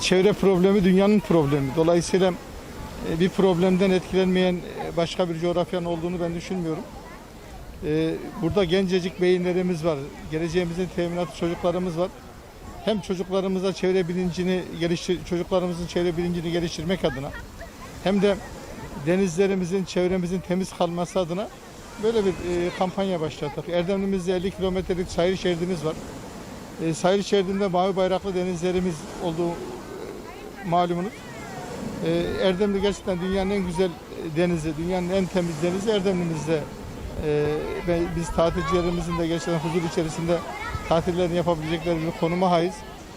Çevre problemi dünyanın problemi. Dolayısıyla e, bir problemden etkilenmeyen e, başka bir coğrafyanın olduğunu ben düşünmüyorum. Burada gencecik beyinlerimiz var. Geleceğimizin teminatı çocuklarımız var. Hem çocuklarımıza çevre bilincini geliştir, çocuklarımızın çevre bilincini geliştirmek adına hem de denizlerimizin, çevremizin temiz kalması adına böyle bir e, kampanya başlattık. Erdemli'mizde 50 kilometrelik sahil şeridimiz var. E, sahil şeridinde mavi bayraklı denizlerimiz olduğu malumunuz. E, Erdemli gerçekten dünyanın en güzel e, denizi, dünyanın en temiz denizi Erdemli'mizde. E, ve biz tatilcilerimizin de gerçekten huzur içerisinde tatillerini yapabilecekleri bir konuma haiz.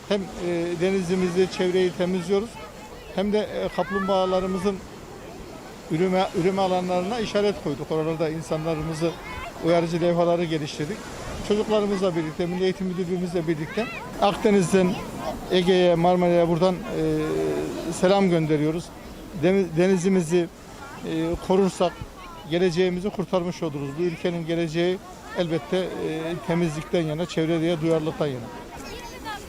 Hem e, denizimizi, çevreyi temizliyoruz hem de kaplumbağalarımızın üreme, üreme alanlarına işaret koyduk. Oralarda insanlarımızı uyarıcı levhaları geliştirdik. Çocuklarımızla birlikte, Milli Eğitim Müdürlüğümüzle birlikte Akdeniz'den Ege'ye, Marmara'ya buradan e, selam gönderiyoruz. Deniz- Denizimizi e, korursak geleceğimizi kurtarmış oluruz. Bu ülkenin geleceği elbette e, temizlikten yana, çevreye duyarlılıktan yana.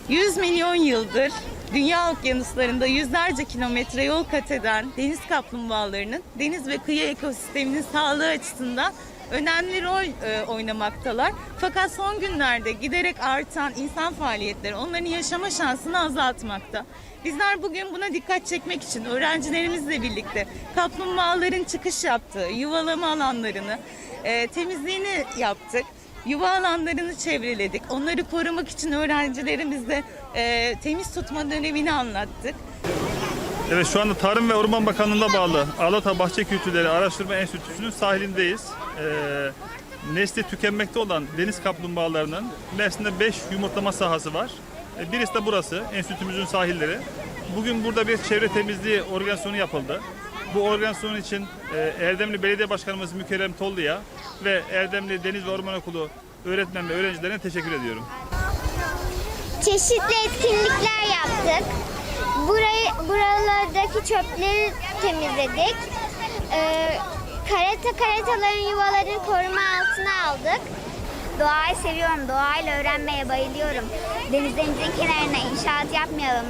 100 milyon yıldır dünya okyanuslarında yüzlerce kilometre yol kat eden deniz kaplumbağalarının deniz ve kıyı ekosisteminin sağlığı açısından önemli rol e, oynamaktalar. Fakat son günlerde giderek artan insan faaliyetleri onların yaşama şansını azaltmakta. Bizler bugün buna dikkat çekmek için öğrencilerimizle birlikte kaplumbağaların çıkış yaptığı yuvalama alanlarını e, temizliğini yaptık. Yuva alanlarını çevreledik. Onları korumak için öğrencilerimizle e, temiz tutma dönemini anlattık. Evet şu anda Tarım ve Orman Bakanlığı'na bağlı Alata Bahçe Kültürleri Araştırma Enstitüsü'nün sahilindeyiz. Ee, nesli tükenmekte olan deniz kaplumbağalarının Mersin'de 5 yumurtlama sahası var. Ee, birisi de burası, enstitümüzün sahilleri. Bugün burada bir çevre temizliği organizasyonu yapıldı. Bu organizasyon için e, Erdemli Belediye Başkanımız Mükerrem Tollu'ya ve Erdemli Deniz ve Orman Okulu öğretmen ve öğrencilerine teşekkür ediyorum. çeşitli etkinlikler yaptık. Burayı, buralardaki çöpleri temizledik. Ee, karate karataların yuvalarını koruma altına aldık. Doğayı seviyorum. Doğayla öğrenmeye bayılıyorum. Denizlerimizin kenarına inşaat yapmayalım.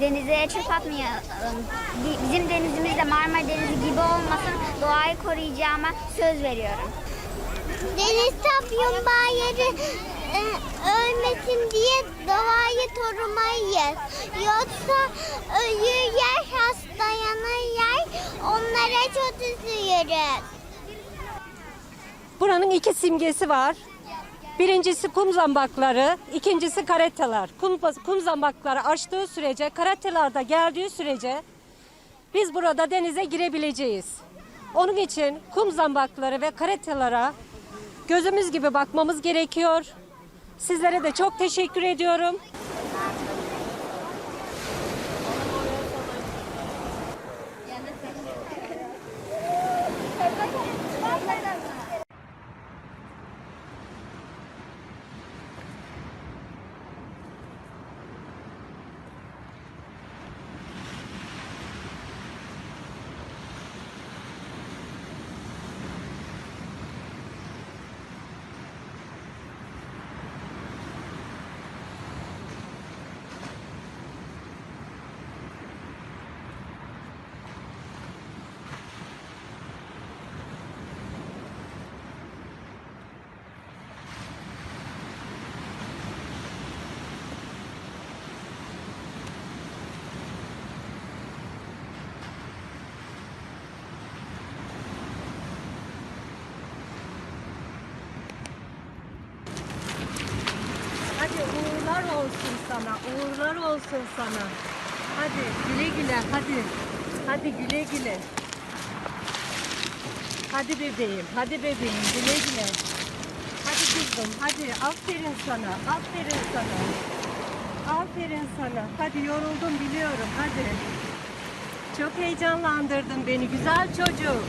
Denize çöp atmayalım. Bi- Bizim denizimiz de Marmara Denizi gibi olmasın. Doğayı koruyacağıma söz veriyorum. Deniz kaplumbağaları e, ölmesin diye doğayı korumayız. Yoksa ölür yer, hastalanır yer, onlara çok üzülürüz. Buranın iki simgesi var. Birincisi kum zambakları, ikincisi karetalar. Kum, kum zambakları açtığı sürece, karatelar da geldiği sürece biz burada denize girebileceğiz. Onun için kum zambakları ve karetalara gözümüz gibi bakmamız gerekiyor. Sizlere de çok teşekkür ediyorum. Hadi uğurlar olsun sana, uğurlar olsun sana. Hadi güle güle, hadi. Hadi güle güle. Hadi bebeğim, hadi bebeğim, güle güle. Hadi kızım, hadi aferin sana, aferin sana. Aferin sana. Hadi yoruldum biliyorum, hadi. Çok heyecanlandırdın beni güzel çocuk.